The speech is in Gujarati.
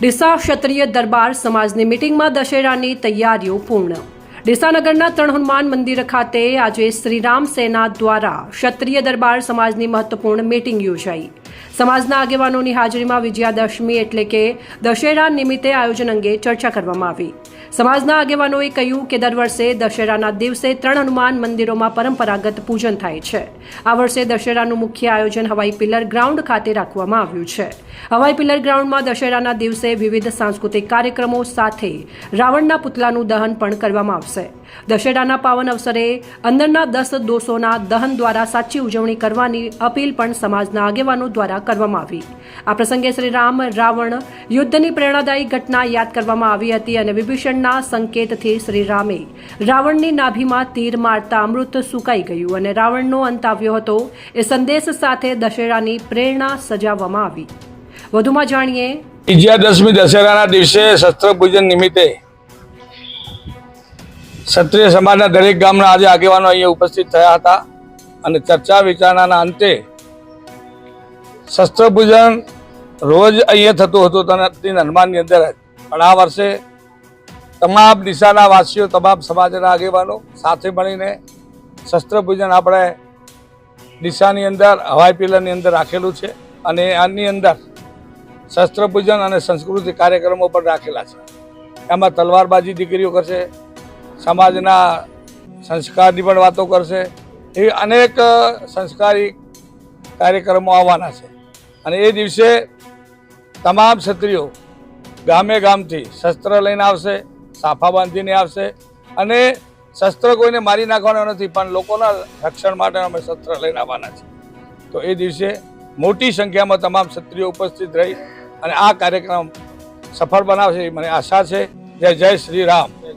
ડીસા ક્ષત્રિય દરબાર સમાજની મિટિંગમાં દશેરાની તૈયારીઓ પૂર્ણ. ડીસાનગરના ત્રણ હનુમાન મંદિર ખાતે આજે શ્રીરામ સેના દ્વારા ક્ષત્રિય દરબાર સમાજની મહત્વપૂર્ણ મિટિંગ યોજાઈ. સમાજના આગેવાનોની હાજરીમાં વિજયાદશમી એટલે કે દશેરા નિમિત્તે આયોજન અંગે ચર્ચા કરવામાં આવી. સમાજના આગેવાનોએ કહ્યું કે દર વર્ષે દશેરાના દિવસે ત્રણ હનુમાન મંદિરોમાં પરંપરાગત પૂજન થાય છે. આ વર્ષે દશેરાનું મુખ્ય આયોજન હવાઈ પિલર ગ્રાઉન્ડ ખાતે રાખવામાં આવ્યું છે. હવાઈ પિલર ગ્રાઉન્ડમાં દશેરાના દિવસે વિવિધ સાંસ્કૃતિક કાર્યક્રમો સાથે રાવણના પુતલાનું દહન પણ કરવામાં આવશે. દશેરાના પાવન અવસરે અંદરના દસ દોષોના દહન દ્વારા સાચી ઉજવણી કરવાની અપીલ પણ સમાજના આગેવાનો દ્વારા કરવામાં આવી. આ પ્રસંગે શ્રી રામ રાવણ યુદ્ધની પ્રેરણાદાયી ઘટના યાદ કરવામાં આવી હતી અને વિભીષણના સંકેતથી શ્રી રામે રાવણની નાભીમાં તીર મારતા અમૃત સુકાઈ ગયું અને રાવણનો અંત આવ્યો હતો એ સંદેશ સાથે દશેરાની પ્રેરણા સજાવવામાં આવી. વધુમાં જાણીએ વિજયાદશમી દશેરાના દિવસે શસ્ત્ર પૂજન નિમિત્તે ક્ષત્રિય સમાજના દરેક ગામના આજે આગેવાનો અહીંયા ઉપસ્થિત થયા હતા અને ચર્ચા વિચારણાના અંતે શસ્ત્ર પૂજન રોજ અહીંયા થતું હતું તને હનુમાનની અંદર પણ આ વર્ષે તમામ દિશાના વાસીઓ, તમામ સમાજના આગેવાનો સાથે મળીને શસ્ત્ર પૂજન આપણે દિશાની અંદર, હવાઈ પિલરની અંદર રાખેલું છે અને આની અંદર શસ્ત્ર પૂજન અને સંસ્કૃતિ કાર્યક્રમો પણ રાખેલા છે. એમાં તલવારબાજી દીકરીઓ કરશે સમાજના સંસ્કારની પણ વાતો કરશે. એવી અનેક સંસ્કારી કાર્યક્રમો આવવાના છે. અને એ દિવસે તમામ ક્ષત્રિયો ગામે ગામથી શસ્ત્ર લઈને આવશે, સાફા બાંધીને આવશે અને શસ્ત્ર કોઈને મારી નાખવાનો નથી, પણ લોકોના રક્ષણ માટે અમે શસ્ત્ર લઈને આવવાના છે તો એ દિવસે મોટી સંખ્યામાં તમામ ક્ષત્રિયો ઉપસ્થિત રહી અને આ કાર્યક્રમ સફળ બનાવશે મને આશા છે. જય જય શ્રી રામ.